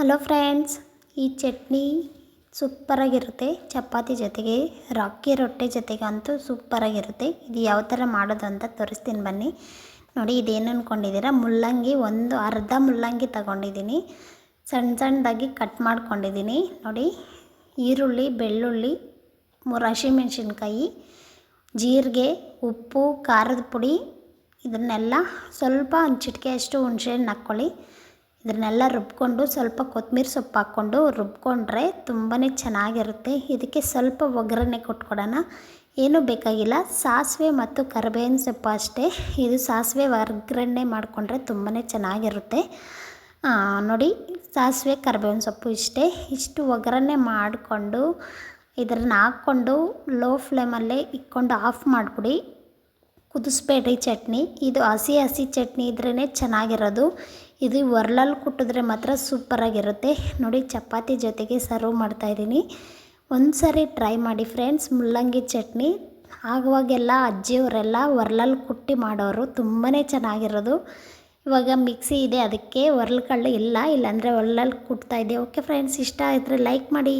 Hello friends, ಈ ಚಟ್ನಿ ಸೂಪರಾಗಿರುತ್ತೆ. ಚಪಾತಿ ಜೊತೆಗೆ ರಾಗಿ ರೊಟ್ಟಿ ಜೊತೆಗೆ ಅಂತೂ ಸೂಪರಾಗಿರುತ್ತೆ. ಇದು ಯಾವ ಥರ ಮಾಡೋದು ಅಂತ ತೋರಿಸ್ತೀನಿ ಬನ್ನಿ. ನೋಡಿ, ಇದೇನು ಅಂದ್ಕೊಂಡಿದ್ದೀರಾ ಮುಲ್ಲಂಗಿ, ಒಂದು ಅರ್ಧ ಮುಲ್ಲಂಗಿ ತಗೊಂಡಿದ್ದೀನಿ. ಸಣ್ಣ ಸಣ್ಣದಾಗಿ ಕಟ್ ಮಾಡ್ಕೊಂಡಿದ್ದೀನಿ. ನೋಡಿ, ಈರುಳ್ಳಿ, ಬೆಳ್ಳುಳ್ಳಿ ಮೂರು ಹಸಿಮೆಣ್ಸಿನ್ಕಾಯಿ ಜೀರಿಗೆ, ಉಪ್ಪು, ಖಾರದ ಪುಡಿ, ಇದನ್ನೆಲ್ಲ ಸ್ವಲ್ಪ ಒಂದು ಚಿಟಿಕೆಯಷ್ಟು ಹುಣಸೆಹಣ್ಣು ಹಾಕ್ಕೊಳ್ಳಿ. ಇದನ್ನೆಲ್ಲ ರುಬ್ಕೊಂಡು ಸ್ವಲ್ಪ ಕೊತ್ತಂಬರಿ ಸೊಪ್ಪು ಹಾಕ್ಕೊಂಡು ರುಬ್ಕೊಂಡ್ರೆ ತುಂಬಾ ಚೆನ್ನಾಗಿರುತ್ತೆ. ಇದಕ್ಕೆ ಸ್ವಲ್ಪ ಒಗ್ಗರಣೆ ಕೊಟ್ಕೊಡೋಣ. ಏನೂ ಬೇಕಾಗಿಲ್ಲ. ಸಾಸಿವೆ ಮತ್ತು ಕರಿಬೇವಿನ ಸೊಪ್ಪು ಅಷ್ಟೇ. ಇದು ಸಾಸಿವೆ ಒಗ್ಗರಣೆ ಮಾಡಿಕೊಂಡ್ರೆ ತುಂಬಾ ಚೆನ್ನಾಗಿರುತ್ತೆ. ನೋಡಿ, ಸಾಸಿವೆ, ಕರಿಬೇವಿನ ಸೊಪ್ಪು ಇಷ್ಟೇ. ಇಷ್ಟು ಒಗ್ಗರಣೆ ಮಾಡಿಕೊಂಡು ಇದನ್ನು ಹಾಕ್ಕೊಂಡು ಲೋ ಫ್ಲೇಮಲ್ಲೇ ಇಕ್ಕೊಂಡು ಆಫ್ ಮಾಡಿಬಿಡಿ. ಕುದಿಸ್ಬೇಡ್ರಿ ಚಟ್ನಿ. ಇದು ಹಸಿ ಹಸಿ ಚಟ್ನಿ ಇದ್ರೇ ಚೆನ್ನಾಗಿರೋದು. ಇದು ಒರ್ಲಲ್ಲಿ ಕುಟ್ಟಿದ್ರೆ ಮಾತ್ರ ಸೂಪರಾಗಿರುತ್ತೆ ನೋಡಿ, ಚಪಾತಿ ಜೊತೆಗೆ ಸರ್ವ್ ಮಾಡ್ತಾಯಿದ್ದೀನಿ ಒಂದು ಸರಿ ಟ್ರೈ ಮಾಡಿ ಫ್ರೆಂಡ್ಸ್ ಮುಳ್ಳಂಗಿ ಚಟ್ನಿ. ಆಗುವಾಗೆಲ್ಲ ಅಜ್ಜಿಯವರೆಲ್ಲ ಒರ್ಲಲ್ಲಿ ಕುಟ್ಟಿ ಮಾಡೋರು ತುಂಬಾ ಚೆನ್ನಾಗಿರೋದು. ಇವಾಗ ಮಿಕ್ಸಿ ಇದೆ, ಅದಕ್ಕೆ ಒರ್ಲ್ ಕಳ್ಳು ಇಲ್ಲ, ಇಲ್ಲಾಂದರೆ ಒರ್ಲಲ್ಲಿ ಇದೆ ಓಕೆ ಫ್ರೆಂಡ್ಸ್ ಇಷ್ಟ ಆದರೆ ಲೈಕ್ ಮಾಡಿ.